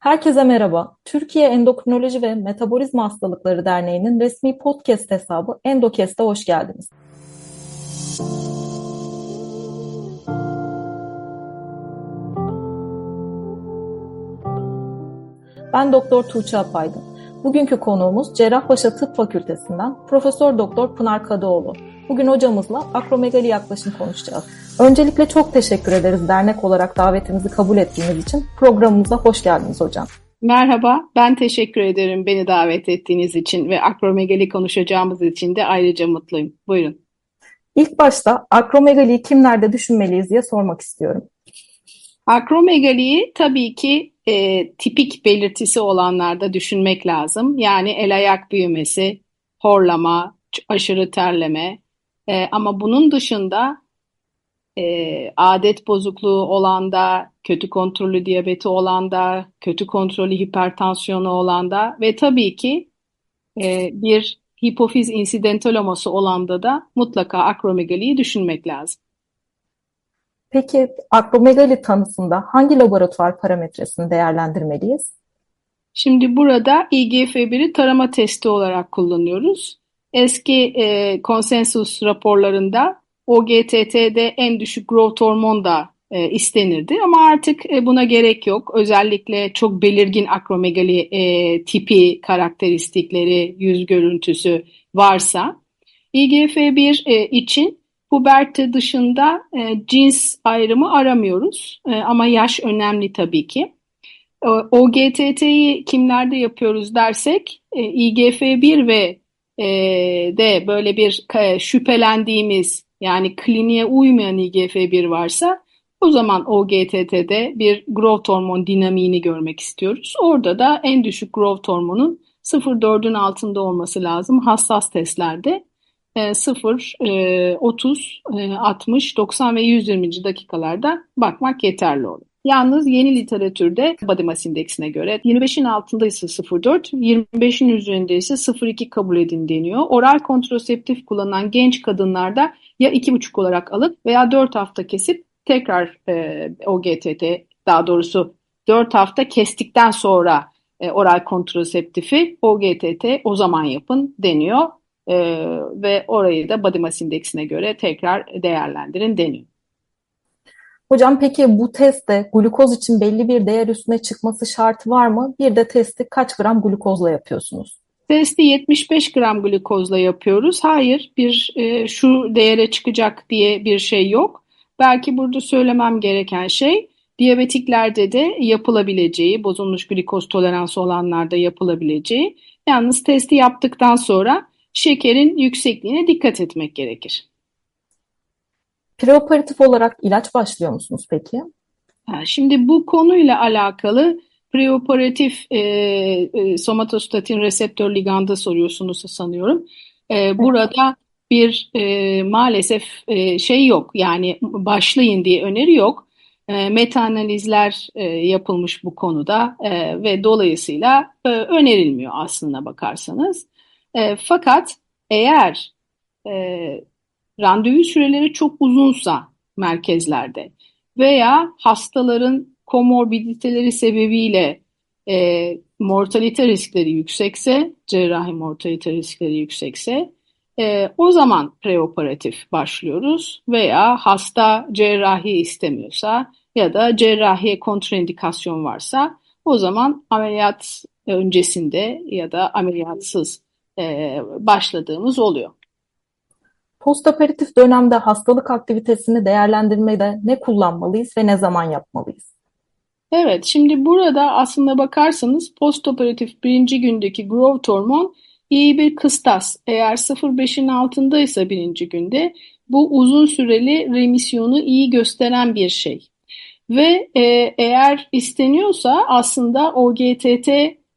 Herkese merhaba. Türkiye Endokrinoloji ve Metabolizma Hastalıkları Derneği'nin resmi podcast hesabı Endokest'e hoş geldiniz. Ben Doktor Tuğçe Apaydın. Bugünkü konuğumuz Cerrahpaşa Tıp Fakültesinden Profesör Doktor Pınar Kadıoğlu. Bugün hocamızla akromegali yaklaşım konuşacağız. Öncelikle çok teşekkür ederiz dernek olarak davetimizi kabul ettiğiniz için. Programımıza hoş geldiniz hocam. Merhaba, ben teşekkür ederim beni davet ettiğiniz için ve akromegali konuşacağımız için de ayrıca mutluyum. Buyurun. İlk başta akromegaliyi kimlerde düşünmeliyiz diye sormak istiyorum. Akromegaliyi tabii ki e, tipik belirtisi olanlarda düşünmek lazım. Yani el ayak büyümesi, horlama, aşırı terleme. E, ama bunun dışında e, adet bozukluğu olanda, kötü kontrollü diyabeti olanda, kötü kontrollü hipertansiyonu olanda ve tabii ki e, bir hipofiz insidentaloması olanda da mutlaka akromegaliyi düşünmek lazım. Peki akromegali tanısında hangi laboratuvar parametresini değerlendirmeliyiz? Şimdi burada IGF-1'i tarama testi olarak kullanıyoruz. Eski e, konsensus raporlarında OGTT'de en düşük growth hormon da e, istenirdi ama artık e, buna gerek yok. Özellikle çok belirgin akromegali e, tipi, karakteristikleri, yüz görüntüsü varsa IGF-1 e, için puberte dışında e, cins ayrımı aramıyoruz e, ama yaş önemli tabii ki. OGTT'yi kimlerde yapıyoruz dersek e, IGF-1 ve e, de böyle bir şüphelendiğimiz yani kliniğe uymayan IGF-1 varsa o zaman OGTT'de bir growth hormon dinamiğini görmek istiyoruz. Orada da en düşük growth hormonun 0.4'ün altında olması lazım hassas testlerde. 0, 30, 60, 90 ve 120. dakikalarda bakmak yeterli olur. Yalnız yeni literatürde body mass indeksine göre 25'in altında ise 0.4, 25'in üzerinde ise 0.2 kabul edin deniyor. Oral kontraseptif kullanan genç kadınlarda ya 2.5 olarak alıp veya 4 hafta kesip tekrar e, OGTT daha doğrusu 4 hafta kestikten sonra e, oral kontraseptifi OGTT o zaman yapın deniyor. E, ve orayı da body mass indeksine göre tekrar değerlendirin deniyor. Hocam peki bu testte glukoz için belli bir değer üstüne çıkması şartı var mı? Bir de testi kaç gram glukozla yapıyorsunuz? Testi 75 gram glukozla yapıyoruz. Hayır, bir e, şu değere çıkacak diye bir şey yok. Belki burada söylemem gereken şey diyabetiklerde de yapılabileceği, bozulmuş glikoz toleransı olanlarda yapılabileceği. Yalnız testi yaptıktan sonra şekerin yüksekliğine dikkat etmek gerekir. Preoperatif olarak ilaç başlıyor musunuz peki? Şimdi bu konuyla alakalı preoperatif e, e, somatostatin reseptör ligandı soruyorsunuz sanıyorum. E, burada bir e, maalesef e, şey yok yani başlayın diye öneri yok. E, meta analizler e, yapılmış bu konuda e, ve dolayısıyla e, önerilmiyor aslına bakarsanız. E, fakat eğer e, randevu süreleri çok uzunsa merkezlerde veya hastaların komorbiditeleri sebebiyle e, mortalite riskleri yüksekse, cerrahi mortalite riskleri yüksekse e, o zaman preoperatif başlıyoruz veya hasta cerrahi istemiyorsa ya da cerrahiye kontraindikasyon varsa o zaman ameliyat öncesinde ya da ameliyatsız e, başladığımız oluyor. Postoperatif dönemde hastalık aktivitesini değerlendirmede ne kullanmalıyız ve ne zaman yapmalıyız? Evet, şimdi burada aslında bakarsanız postoperatif birinci gündeki growth hormon iyi bir kıstas. Eğer 0.5'in altındaysa birinci günde bu uzun süreli remisyonu iyi gösteren bir şey. Ve e, eğer isteniyorsa aslında OGTT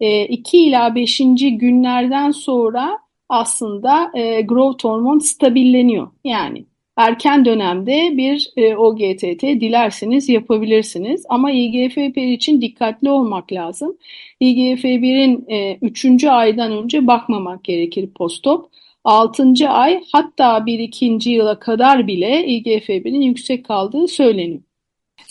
e, 2 ila 5. günlerden sonra aslında e, growth hormon stabilleniyor. Yani erken dönemde bir e, OGTT dilerseniz yapabilirsiniz. Ama IGF-1 için dikkatli olmak lazım. IGF-1'in e, 3. aydan önce bakmamak gerekir postop. 6. ay hatta 1 2. yıla kadar bile IGF-1'in yüksek kaldığı söyleniyor.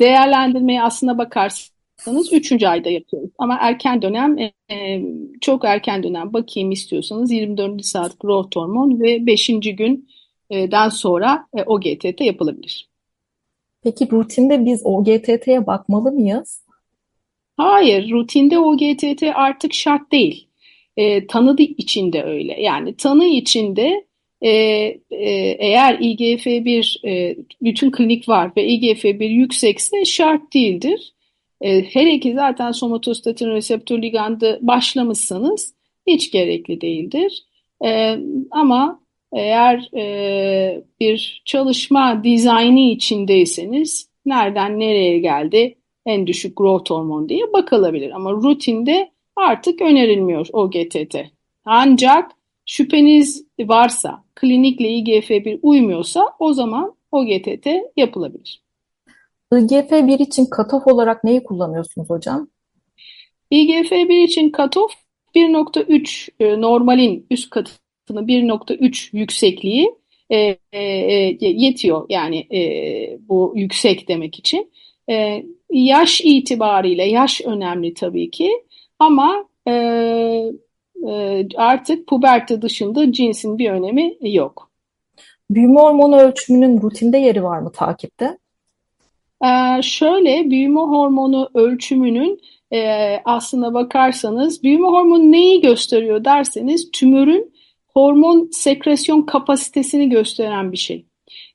Değerlendirmeye aslına bakarsanız üçüncü ayda yapıyoruz. Ama erken dönem e, e, çok erken dönem bakayım istiyorsanız 24. saat growth hormon ve 5. günden sonra e, OGTT yapılabilir. Peki rutinde biz OGTT'ye bakmalı mıyız? Hayır, rutinde OGTT artık şart değil. E, tanı içinde öyle. Yani tanı içinde e, e, eğer IGF-1 e, bütün klinik var ve IGF-1 yüksekse şart değildir. E, her iki zaten somatostatin reseptör ligandı başlamışsanız hiç gerekli değildir. E, ama eğer e, bir çalışma dizaynı içindeyseniz nereden nereye geldi en düşük growth hormon diye bakılabilir. Ama rutinde artık önerilmiyor OGTT. Ancak şüpheniz varsa, klinikle IGF-1 uymuyorsa o zaman OGTT yapılabilir. IGF-1 için katof olarak neyi kullanıyorsunuz hocam? IGF-1 için katof 1.3 e, normalin üst katını 1.3 yüksekliği e, e, e, yetiyor. Yani e, bu yüksek demek için. E, yaş itibariyle, yaş önemli tabii ki ama e, e, artık puberte dışında cinsin bir önemi yok. Büyüme hormonu ölçümünün rutinde yeri var mı takipte? Ee, şöyle büyüme hormonu ölçümünün e, aslına bakarsanız büyüme hormonu neyi gösteriyor derseniz tümörün hormon sekresyon kapasitesini gösteren bir şey.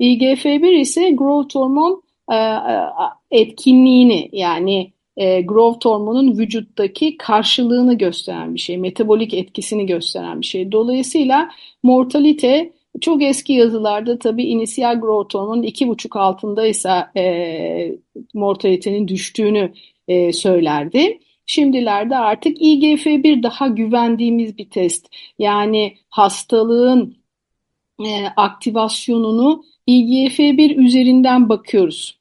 IGF-1 ise growth hormon e, etkinliğini yani e, growth hormonun vücuttaki karşılığını gösteren bir şey, metabolik etkisini gösteren bir şey. Dolayısıyla mortalite çok eski yazılarda tabii inisiyal growth hormonun iki buçuk altındaysa e, mortalitenin düştüğünü e, söylerdi. Şimdilerde artık IGF-1 daha güvendiğimiz bir test. Yani hastalığın e, aktivasyonunu IGF-1 üzerinden bakıyoruz.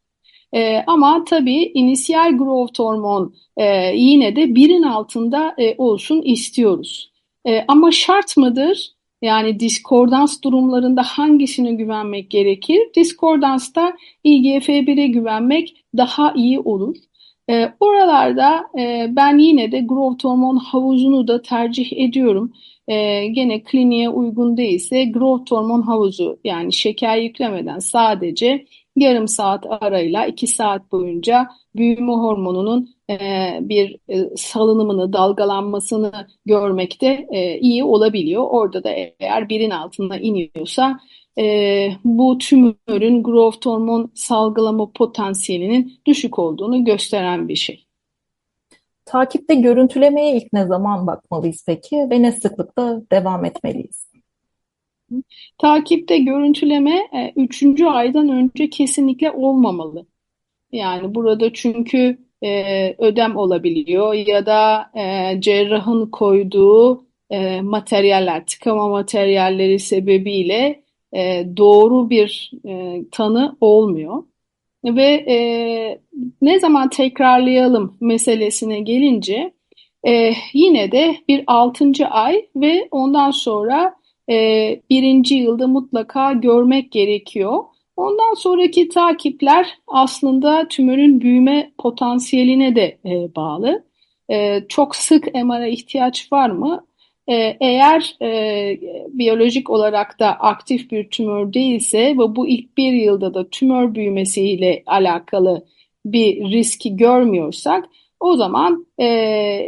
E, ama tabii inisiyal growth hormon e, yine de birin altında e, olsun istiyoruz. E, ama şart mıdır? Yani diskordans durumlarında hangisine güvenmek gerekir? Diskordansta IGF-1'e güvenmek daha iyi olur. E, oralarda e, ben yine de growth hormon havuzunu da tercih ediyorum. E, gene kliniğe uygun değilse growth hormon havuzu yani şeker yüklemeden sadece yarım saat arayla iki saat boyunca büyüme hormonunun e, bir e, salınımını, dalgalanmasını görmekte e, iyi olabiliyor. Orada da eğer birin altına iniyorsa bu tümörün growth hormon salgılama potansiyelinin düşük olduğunu gösteren bir şey. Takipte görüntülemeye ilk ne zaman bakmalıyız peki ve ne sıklıkta devam etmeliyiz? Takipte görüntüleme 3. aydan önce kesinlikle olmamalı. Yani burada çünkü e, ödem olabiliyor ya da e, cerrahın koyduğu e, materyaller, tıkama materyalleri sebebiyle e, doğru bir e, tanı olmuyor. Ve e, ne zaman tekrarlayalım meselesine gelince e, yine de bir altıncı ay ve ondan sonra e, birinci yılda mutlaka görmek gerekiyor. Ondan sonraki takipler aslında tümörün büyüme potansiyeline de e, bağlı. E, çok sık MR'a ihtiyaç var mı? E, eğer e, biyolojik olarak da aktif bir tümör değilse ve bu ilk bir yılda da tümör büyümesiyle alakalı bir riski görmüyorsak o zaman e,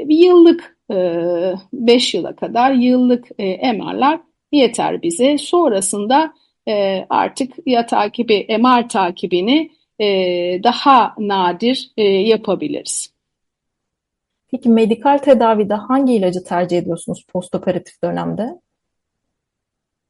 yıllık 5 e, yıla kadar yıllık e, MR'lar yeter bize. Sonrasında e, artık ya takibi, MR takibini e, daha nadir e, yapabiliriz. Peki medikal tedavide hangi ilacı tercih ediyorsunuz postoperatif dönemde?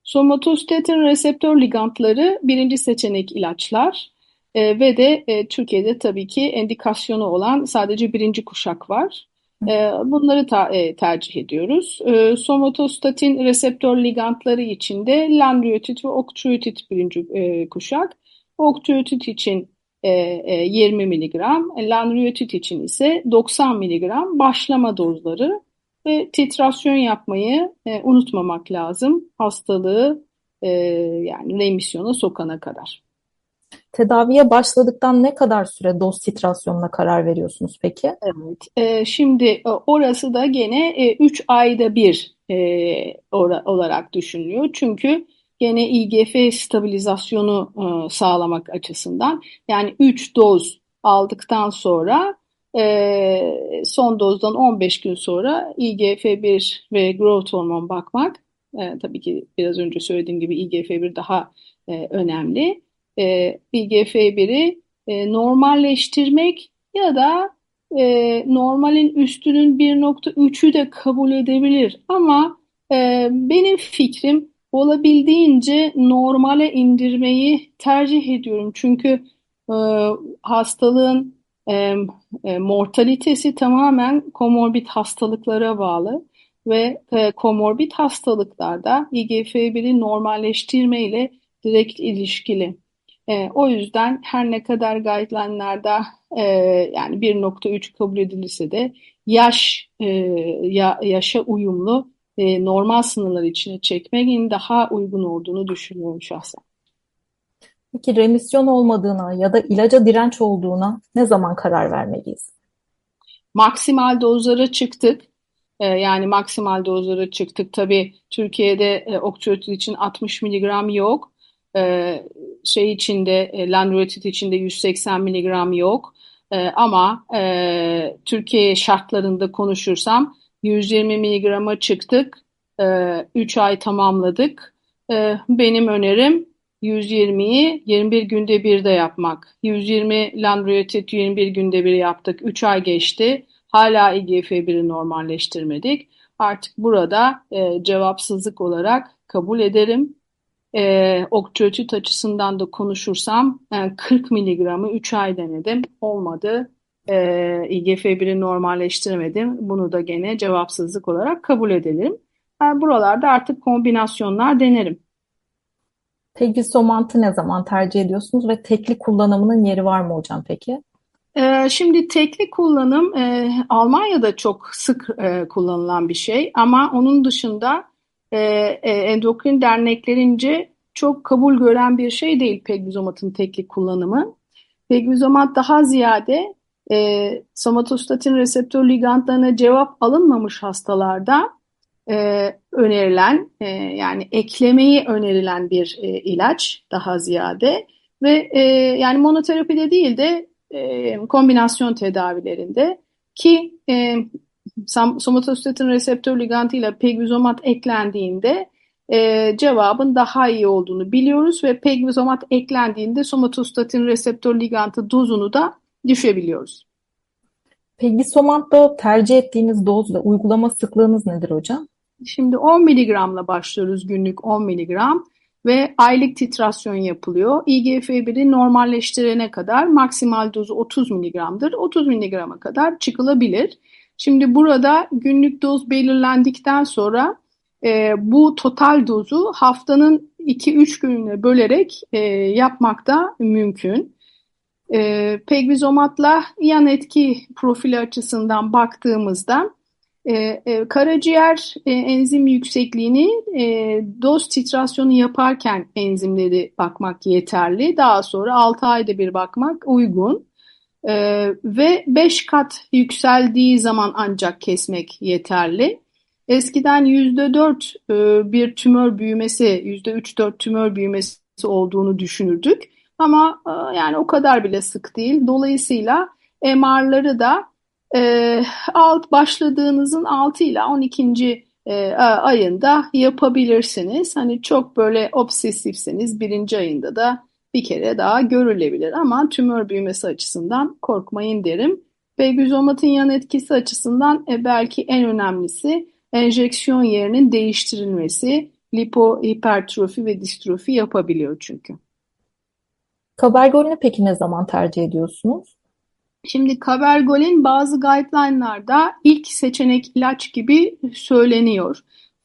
Somatostatin reseptör ligandları birinci seçenek ilaçlar e, ve de e, Türkiye'de tabii ki endikasyonu olan sadece birinci kuşak var. E, bunları e, tercih ediyoruz. E, somatostatin reseptör ligandları için de lanreotid ve oktiotid birinci e, kuşak. Oktiotid için e, e, 20 mg, lanreotid için ise 90 mg başlama dozları ve titrasyon yapmayı e, unutmamak lazım hastalığı yani remisyona sokana kadar. Tedaviye başladıktan ne kadar süre doz titrasyonuna karar veriyorsunuz peki? Evet, e, şimdi e, orası da gene e, 3 ayda bir e, ora- olarak düşünülüyor. Çünkü gene IGF stabilizasyonu e, sağlamak açısından yani 3 doz aldıktan sonra e, son dozdan 15 gün sonra IGF-1 ve growth hormon bakmak e, tabii ki biraz önce söylediğim gibi IGF-1 daha e, önemli. E, IGF-1'i e, normalleştirmek ya da e, normalin üstünün 1.3'ü de kabul edebilir. Ama e, benim fikrim olabildiğince normale indirmeyi tercih ediyorum. Çünkü e, hastalığın e, e, mortalitesi tamamen komorbid hastalıklara bağlı ve e, komorbid hastalıklarda IGF-1'i normalleştirme ile direkt ilişkili. E, o yüzden her ne kadar guideline'larda e, yani 1.3 kabul edilirse de yaş e, ya, yaşa uyumlu e, normal sınırlar içine çekmenin daha uygun olduğunu düşünüyorum şahsen. Peki remisyon olmadığına ya da ilaca direnç olduğuna ne zaman karar vermeliyiz? Maksimal dozlara çıktık. E, yani maksimal dozlara çıktık. Tabii Türkiye'de e, için 60 miligram yok. E, şey içinde, e, Lanreotid içinde 180 miligram yok. E, ama e, Türkiye şartlarında konuşursam 120 miligrama çıktık. E, 3 ay tamamladık. Benim önerim 120'yi 21 günde bir de yapmak. 120 Lanreotid 21 günde bir yaptık. 3 ay geçti. Hala IGF-1'i normalleştirmedik. Artık burada e, cevapsızlık olarak kabul ederim. E, okçuluk açısından da konuşursam e, 40 miligramı 3 ay denedim. Olmadı. E, IGF-1'i normalleştiremedim. Bunu da gene cevapsızlık olarak kabul edelim. Ben buralarda artık kombinasyonlar denerim. Peglisomant'ı ne zaman tercih ediyorsunuz ve tekli kullanımının yeri var mı hocam peki? Ee, şimdi tekli kullanım e, Almanya'da çok sık e, kullanılan bir şey ama onun dışında e, e, endokrin derneklerince çok kabul gören bir şey değil pegvizomatın tekli kullanımı. Pegvizomat daha ziyade e, somatostatin reseptör ligandlarına cevap alınmamış hastalarda e, önerilen e, yani eklemeyi önerilen bir e, ilaç daha ziyade ve e, yani monoterapide değil de e, kombinasyon tedavilerinde ki e, somatostatin reseptör ligantı ile pegvizomat eklendiğinde e, cevabın daha iyi olduğunu biliyoruz ve pegvizomat eklendiğinde somatostatin reseptör ligantı dozunu da düşebiliyoruz. Peglisomant'ta tercih ettiğiniz doz ve uygulama sıklığınız nedir hocam? Şimdi 10 miligramla başlıyoruz günlük 10 miligram ve aylık titrasyon yapılıyor. IGF-1'i normalleştirene kadar maksimal dozu 30 miligramdır. 30 miligrama kadar çıkılabilir. Şimdi burada günlük doz belirlendikten sonra e, bu total dozu haftanın 2-3 gününe bölerek e, yapmak da mümkün. E, pegvizomatla yan etki profili açısından baktığımızda e, e, karaciğer e, enzim yüksekliğini e, doz titrasyonu yaparken enzimleri bakmak yeterli. Daha sonra 6 ayda bir bakmak uygun. E, ve 5 kat yükseldiği zaman ancak kesmek yeterli. Eskiden %4 e, bir tümör büyümesi, %3-4 tümör büyümesi olduğunu düşünürdük. Ama e, yani o kadar bile sık değil. Dolayısıyla MR'ları da e, alt başladığınızın 6 ile 12. E, ayında yapabilirsiniz. Hani çok böyle obsesifseniz birinci ayında da bir kere daha görülebilir ama tümör büyümesi açısından korkmayın derim. Ve güzomatın yan etkisi açısından e, belki en önemlisi enjeksiyon yerinin değiştirilmesi. Lipo, hipertrofi ve distrofi yapabiliyor çünkü. Kabergolini peki ne zaman tercih ediyorsunuz? Şimdi Kabergolin bazı guideline'larda ilk seçenek ilaç gibi söyleniyor.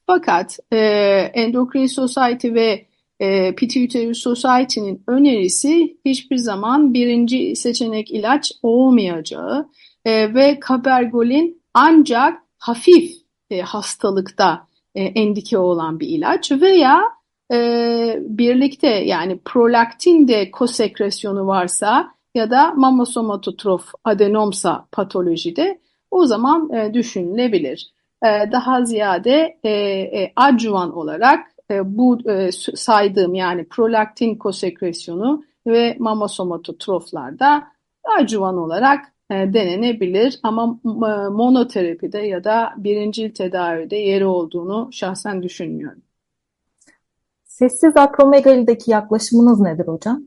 Fakat e, Endocrine Society ve e, Pituitary Society'nin önerisi hiçbir zaman birinci seçenek ilaç olmayacağı e, ve Kabergolin ancak hafif e, hastalıkta e, endike olan bir ilaç veya e, birlikte yani prolaktin de kosekresyonu varsa ya da mamosomatotrof adenomsa patolojide o zaman e, düşünülebilir. E, daha ziyade e, e, adjuvan olarak e, bu e, saydığım yani prolaktin kosekresyonu ve mamosomatotroflarda adjuvan olarak e, denenebilir ama e, monoterapide ya da birincil tedavide yeri olduğunu şahsen düşünmüyorum. Sessiz akromegalideki yaklaşımınız nedir hocam?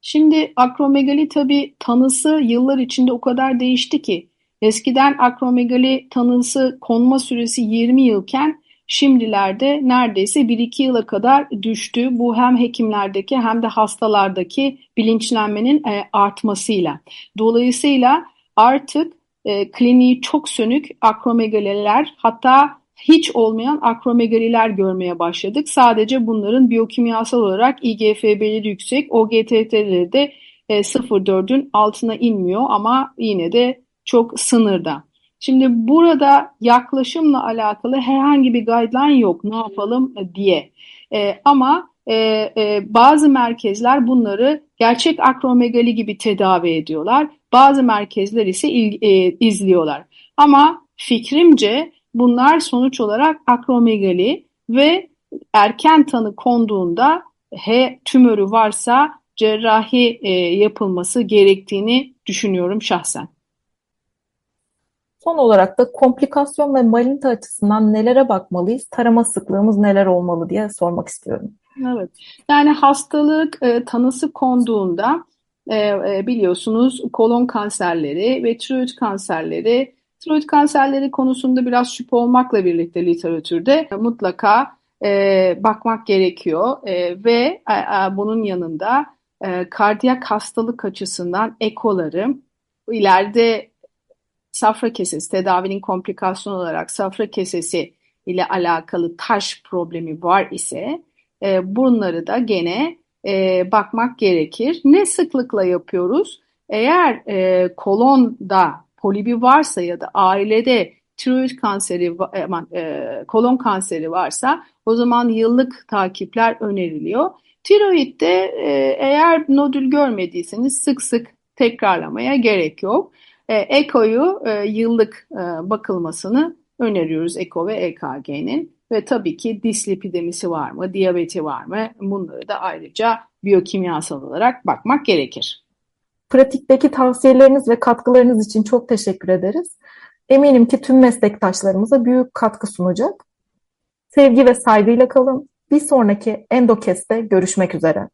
Şimdi akromegali tabii tanısı yıllar içinde o kadar değişti ki eskiden akromegali tanısı konma süresi 20 yılken şimdilerde neredeyse 1-2 yıla kadar düştü. Bu hem hekimlerdeki hem de hastalardaki bilinçlenmenin e, artmasıyla. Dolayısıyla artık e, kliniği çok sönük akromegaliler hatta hiç olmayan akromegaliler görmeye başladık. Sadece bunların biyokimyasal olarak IGF-1'leri yüksek, OGTT'leri de e, 0.4'ün altına inmiyor ama yine de çok sınırda. Şimdi burada yaklaşımla alakalı herhangi bir guideline yok ne yapalım diye. E, ama e, e, bazı merkezler bunları gerçek akromegali gibi tedavi ediyorlar. Bazı merkezler ise il, e, izliyorlar. Ama fikrimce bunlar sonuç olarak akromegali ve erken tanı konduğunda H tümörü varsa cerrahi e, yapılması gerektiğini düşünüyorum şahsen. Son olarak da komplikasyon ve malinite açısından nelere bakmalıyız, tarama sıklığımız neler olmalı diye sormak istiyorum. Evet, yani hastalık e, tanısı konduğunda e, e, biliyorsunuz kolon kanserleri ve tiroid kanserleri, tiroid kanserleri konusunda biraz şüphe olmakla birlikte literatürde mutlaka e, bakmak gerekiyor. E, ve e, e, bunun yanında e, kardiyak hastalık açısından ekoları ileride safra kesesi tedavinin komplikasyonu olarak safra kesesi ile alakalı taş problemi var ise e, bunları da gene e, bakmak gerekir. Ne sıklıkla yapıyoruz? Eğer e, kolonda polibi varsa ya da ailede tiroid kanseri, e, kolon kanseri varsa o zaman yıllık takipler öneriliyor. Tiroidde e, eğer nodül görmediyseniz sık sık tekrarlamaya gerek yok. E, EKO'yu e, yıllık e, bakılmasını öneriyoruz EKO ve EKG'nin ve tabii ki dislipidemisi var mı, diyabeti var mı bunları da ayrıca biyokimyasal olarak bakmak gerekir. Pratikteki tavsiyeleriniz ve katkılarınız için çok teşekkür ederiz. Eminim ki tüm meslektaşlarımıza büyük katkı sunacak. Sevgi ve saygıyla kalın. Bir sonraki Endokest'te görüşmek üzere.